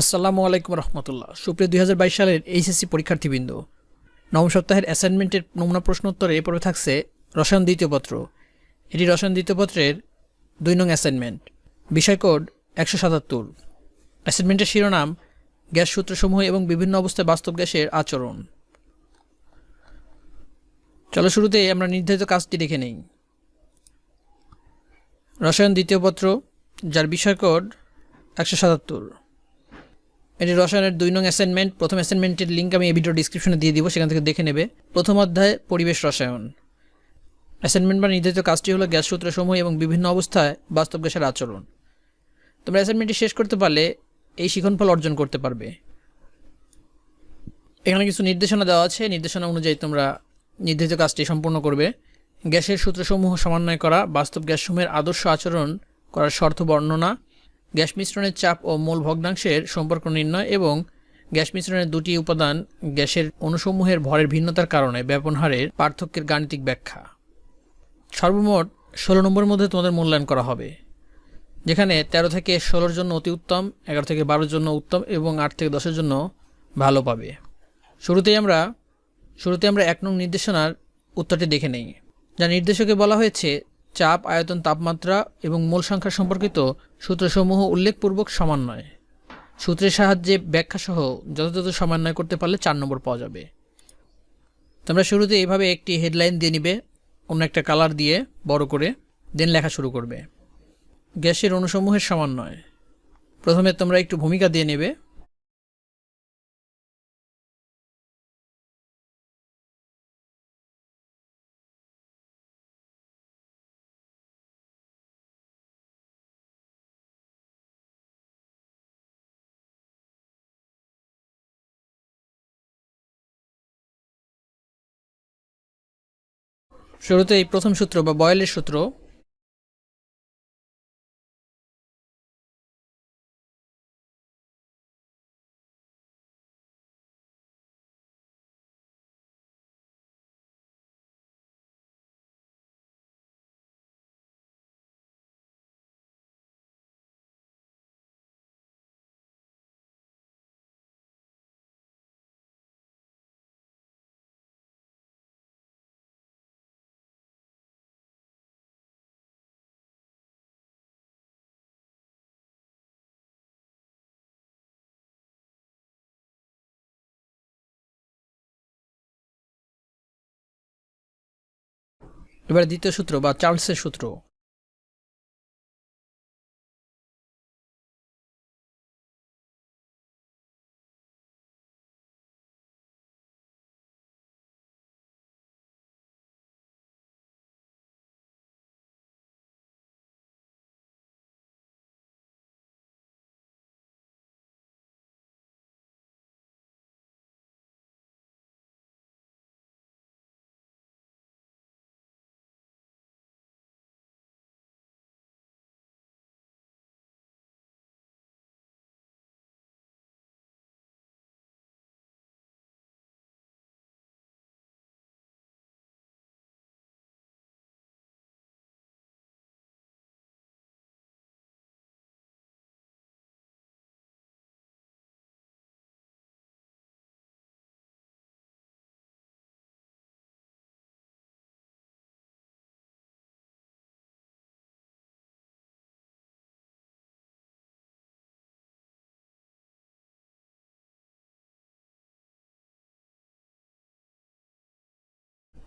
আসসালামু আলাইকুম রহমতুল্লাহ। সুপ্রিয় দুই হাজার বাইশ সালের এইচএসসি পরীক্ষার্থীবৃন্দ, নবম সপ্তাহের অ্যাসাইনমেন্টের নমুনা প্রশ্নোত্তরে এ পর্বে থাকছে রসায়ন দ্বিতীয় পত্র। এটি রসায়ন দ্বিতীয় পত্রের দুই নং অ্যাসাইনমেন্ট। বিষয় কোড একশো সাতাত্তর। অ্যাসাইনমেন্টের শিরোনাম, গ্যাস সূত্রসমূহ এবং বিভিন্ন অবস্থায় বাস্তব গ্যাসের আচরণ। চলো শুরুতে আমরা নির্ধারিত কাজটি দেখে নেই। রসায়ন দ্বিতীয় পত্র, যার বিষয় কোড একশো সাতাত্তর। এটি রসায়নের দুই নং অ্যাসাইনমেন্ট প্রথম অ্যাসাইনমেন্টের লিঙ্ক আমি এই ভিডিও ডিসক্রিপশনে দিয়ে দিব, সেখান থেকে দেখে নেবে। প্রথম অধ্যায়, পরিবেশ রসায়ন। অ্যাসাইনমেন্ট বা নির্ধারিত কাজটি হলো গ্যাস সূত্রসমূহ এবং বিভিন্ন অবস্থায় বাস্তব গ্যাসের আচরণ। তোমরা অ্যাসাইনমেন্টটি শেষ করতে পারলে এই শিখনফল অর্জন করতে পারবে। এখানে কিছু নির্দেশনা দেওয়া আছে। নির্দেশনা অনুযায়ী তোমরা নির্ধারিত কাজটি সম্পূর্ণ করবে। গ্যাসের সূত্রসমূহ সমন্বয় করা, বাস্তব গ্যাসসমূহের আদর্শ আচরণ করার শর্ত বর্ণনা গ্যাস মিশ্রণের চাপ ও মূল ভগ্নাংশের সম্পর্ক নির্ণয় এবং গ্যাস মিশ্রণের দুটি উপাদান গ্যাসের অণুসমূহের ভরের ভিন্নতার কারণে ব্যাপন হারের পার্থক্যের গাণিতিক ব্যাখ্যা। সর্বমোট ষোলো নম্বরের মধ্যে তোমাদের মূল্যায়ন করা হবে, যেখানে তেরো থেকে ষোলোর জন্য অতি উত্তম, এগারো থেকে বারোর জন্য উত্তম এবং আট থেকে দশের জন্য ভালো পাবে। শুরুতেই আমরা শুরুতে আমরা এক নং নির্দেশনার উত্তরটি দেখে নেই, যা নির্দেশকে বলা হয়েছে চাপ, আয়তন, তাপমাত্রা এবং মূল সংখ্যা সম্পর্কিত সূত্রসমূহ উল্লেখপূর্বক সমন্বয় সূত্রের সাহায্যে ব্যাখ্যাসহ যথাযথ সমন্বয় করতে পারলে চার নম্বর পাওয়া যাবে। তোমরা শুরুতে এইভাবে একটি হেডলাইন দিয়ে নিবে, অন্য একটা কালার দিয়ে বড় করে, দেন লেখা শুরু করবে। গ্যাসের অণুসমূহের সমন্বয় প্রথমে তোমরা একটু ভূমিকা দিয়ে নেবে। শুরুতে এই প্রথম সূত্র বা বয়েলের সূত্র এবার দ্বিতীয় সূত্র বা চার্লসের সূত্র।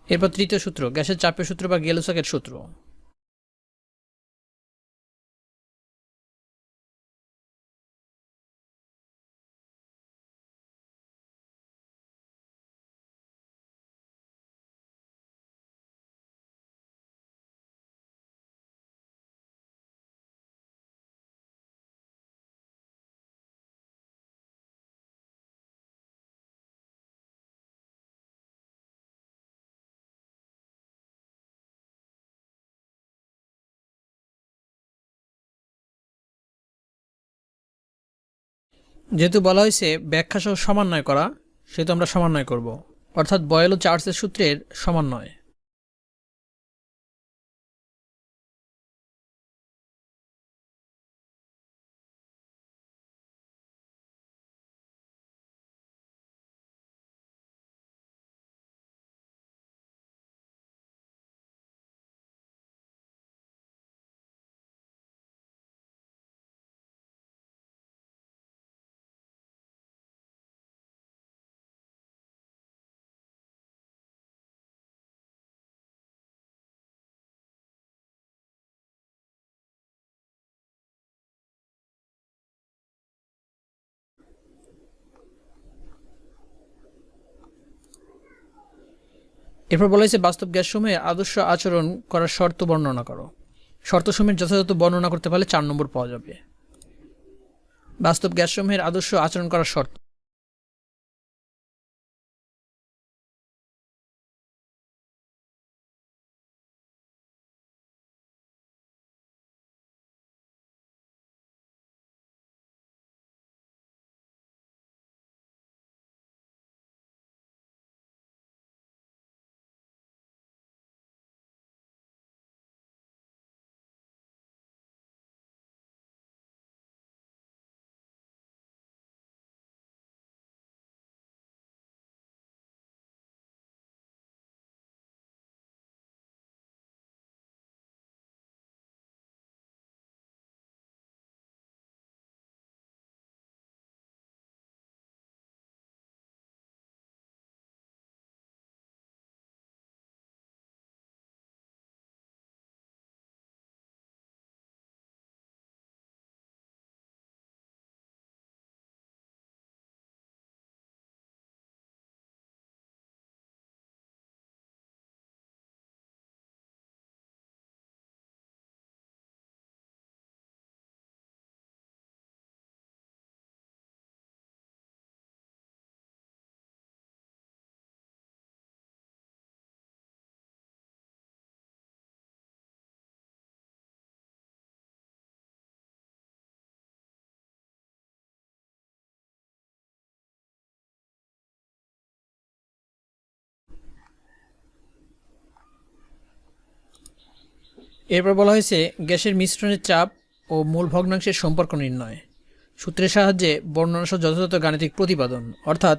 এরপর তৃতীয় সূত্র গ্যাসের চাপের সূত্র বা গেলোসাকের সূত্র। যেহেতু বলা হয়েছে ব্যাখ্যা সহ সমন্বয় করা, সেহেতু আমরা সমন্বয় করব। অর্থাৎ বয়েল ও চার্লসের সূত্রের সমন্বয় এরপর বলা হয়েছে, বাস্তব গ্যাস গ্যাসসমূহে আদর্শ আচরণ করার শর্ত বর্ণনা করো। শর্ত সমূহের যথাযথ বর্ণনা করতে পারলে চার নম্বর পাওয়া যাবে। বাস্তব গ্যাসসমূহের আদর্শ আচরণ করার শর্ত। এরপর বলা হয়েছে, গ্যাসের মিশ্রণের চাপ ও মূল ভগ্নাংশের সম্পর্ক নির্ণয়। সূত্রের সাহায্যে বর্ণনাসহ যথাযথ গাণিতিক প্রতিপাদন, অর্থাৎ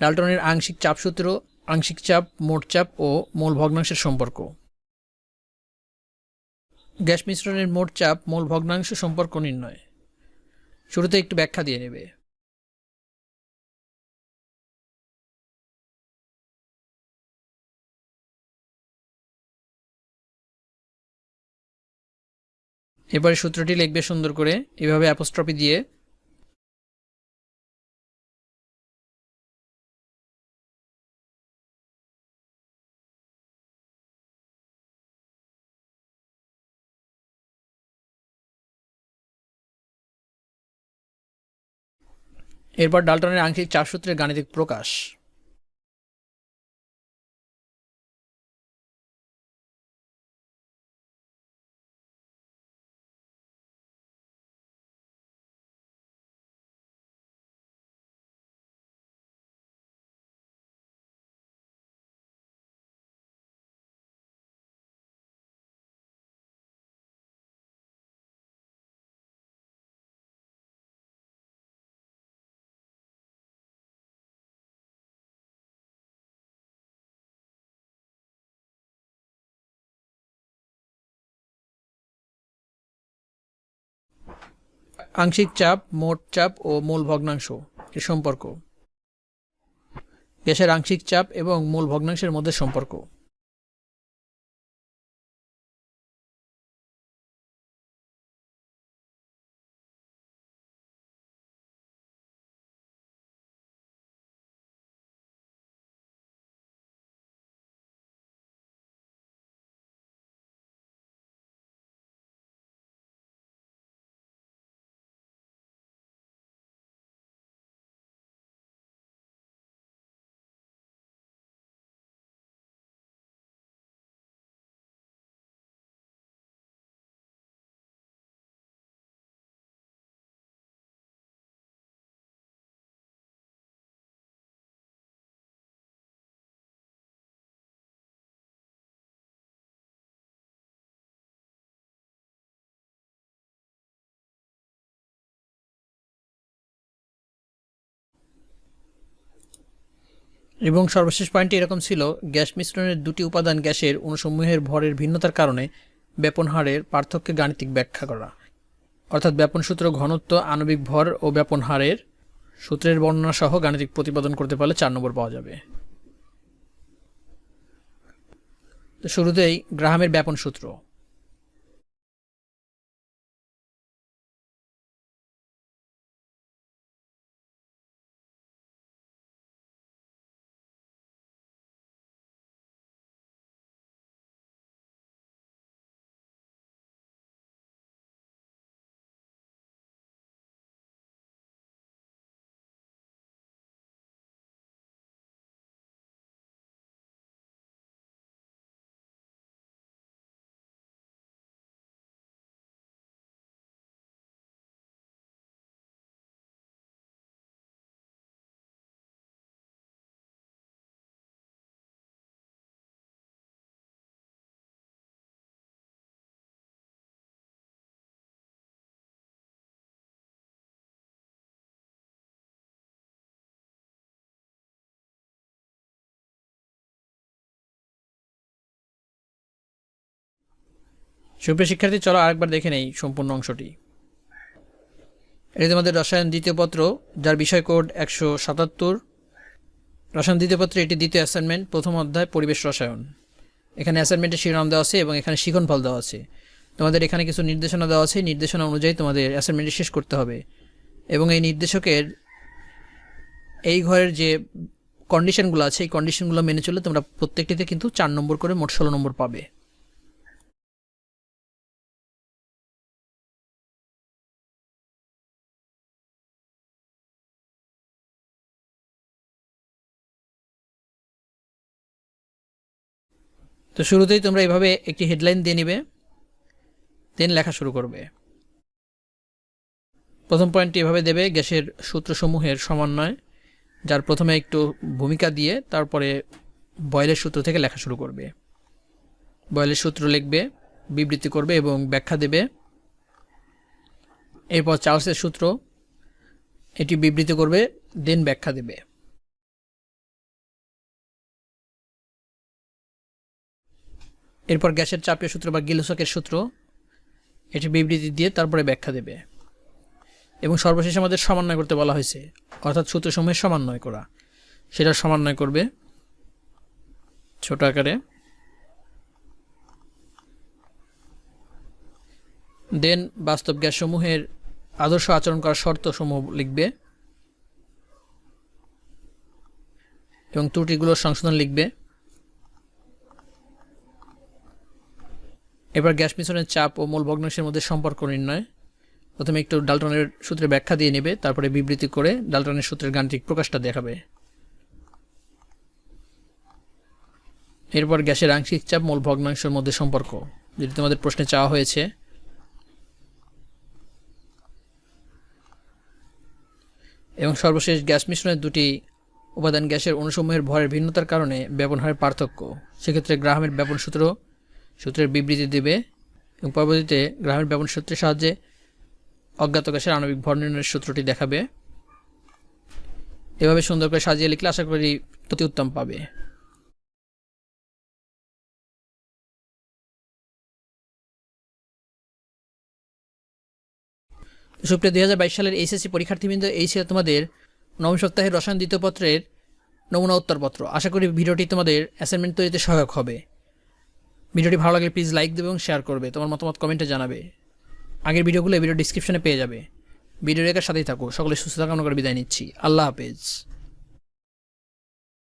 ডাল্টনের আংশিক চাপ সূত্র, আংশিক চাপ, মোট চাপ ও মূল ভগ্নাংশের সম্পর্ক। গ্যাস মিশ্রণের মোট চাপ, মূল ভগ্নাংশ সম্পর্ক নির্ণয়। শুরুতে একটু ব্যাখ্যা দিয়ে নেবে। এবারে সূত্রটি লিখবে সুন্দর করে, এভাবে অ্যাপোস্ট্রপি দিয়ে। এরপর ডাল্টনের আংশিক চাপ সূত্রের গাণিতিক প্রকাশ। আংশিক চাপ, মোট চাপ ও মূল ভগ্নাংশ এর সম্পর্ক। গ্যাসের আংশিক চাপ এবং মূল ভগ্নাংশের মধ্যে সম্পর্ক। এবং সর্বশেষ পয়েন্টটি এরকম ছিল, গ্যাস মিশ্রণের দুটি উপাদান গ্যাসের অণুসমূহের ভরের ভিন্নতার কারণে ব্যাপন হারের পার্থক্যে গাণিতিক ব্যাখ্যা করা। অর্থাৎ ব্যাপন সূত্র ঘনত্ব, আণবিক ভর ও ব্যাপন হারের সূত্রের বর্ণনা সহ গাণিতিক প্রতিপাদন করতে পারলে চার নম্বর পাওয়া যাবে। তো শুরুতেই গ্রাহামের ব্যাপন সূত্র। সুপ্রিয় শিক্ষার্থী, চলো আরেকবার দেখে নেই সম্পূর্ণ অংশটি। এটি তোমাদের রসায়ন দ্বিতীয় পত্র, যার বিষয় কোড একশো সাতাত্তর। রসায়ন দ্বিতীয় পত্রে এটি দ্বিতীয় অ্যাসাইনমেন্ট প্রথম অধ্যায়, পরিবেশ রসায়ন। এখানে অ্যাসাইনমেন্টের শিরোনাম দেওয়া আছে এবং এখানে শিখনফল দেওয়া আছে। তোমাদের এখানে কিছু নির্দেশনা দেওয়া আছে, নির্দেশনা অনুযায়ী তোমাদের অ্যাসাইনমেন্টটি শেষ করতে হবে। এবং এই নির্দেশকের এই ঘরের যে কন্ডিশনগুলো আছে, এই কন্ডিশনগুলো মেনে চলে তোমরা প্রত্যেকটিতে কিন্তু চার নম্বর করে মোট ষোলো নম্বর পাবে। তো শুরুতেই তোমরা এভাবে একটি হেডলাইন দিয়ে নিবে দেন লেখা শুরু করবে। প্রথম পয়েন্টটি এভাবে দেবে, গ্যাসের সূত্রসমূহের সমন্বয়, যার প্রথমে একটু ভূমিকা দিয়ে তারপরে বয়েলের সূত্র থেকে লেখা শুরু করবে। বয়েলের সূত্র লিখবে, বিবৃতি করবে এবং ব্যাখ্যা দেবে। এরপর চার্লসের সূত্র, এটি বিবৃতি করবে দেন ব্যাখ্যা দেবে। এরপর গ্যাসের চাপের সূত্র বা গিলোসকের সূত্র, এটি বিবৃতি দিয়ে তারপরে ব্যাখ্যা দেবে। এবং সর্বশেষ আমাদের সমন্বয় করতে বলা হয়েছে, অর্থাৎ সূত্রসমূহের সমন্বয় করা। সেটা সমন্বয় করবে ছোট আকারে। দেন বাস্তব গ্যাসসমূহের আদর্শ আচরণ করার শর্তসমূহ লিখবে। এবং ত্রুটিগুলোর সংশোধন লিখবে। এবার গ্যাস মিশ্রণের চাপ ও মূল ভগ্নাংশের মধ্যে সম্পর্ক নির্ণয়। প্রথমে একটু ডালটনের সূত্রে ব্যাখ্যা দিয়ে নেবে, তারপরে বিবৃতি করে ডালটনের সূত্রের গাণিতিক প্রকাশটা দেখাবে। এরপর গ্যাসের আংশিক চাপ মূল ভগ্নাংশের মধ্যে সম্পর্ক। যেটি তোমাদের প্রশ্নে চাওয়া হয়েছে। এবং সর্বশেষ গ্যাস মিশ্রণের দুটি উপাদান গ্যাসের অনুসমূহের ভরের ভিন্নতার কারণে ব্যবহারের পার্থক্য। সেক্ষেত্রে গ্রাহামের ব্যাপন সূত্র সূত্রের বিবৃতি দেবে এবং পরবর্তীতে গ্রাহামের ব্যাপন সূত্রের সাহায্যে অজ্ঞাত গ্যাসের আণবিক ভর নির্ণয়ের সূত্রটি দেখাবে। এভাবে সুন্দর করে সাজিয়ে লিখলে আশা করি অতি উত্তম পাবে। সুপ্রিয়, দুই হাজার বাইশ সালের এইচএসসি পরীক্ষার্থীবৃন্দ, এই ছিল তোমাদের নবম সপ্তাহের রসায়ন দ্বিতীয় পত্রের নমুনা উত্তরপত্র। আশা করি ভিডিওটি তোমাদের অ্যাসাইনমেন্ট তৈরিতে সহায়ক হবে। ভিডিওটি ভালো লাগলে প্লিজ লাইক দেবে এবং শেয়ার করবে। তোমার মতামত কমেন্টে জানাবে। আগের ভিডিওগুলো ভিডিও ডিসক্রিপশনে পেয়ে যাবে। ভিডিও রেখার সাথেই থাকো। সকলে সুস্থ থাকা করে বিদায় নিচ্ছি। আল্লাহ হাফেজ।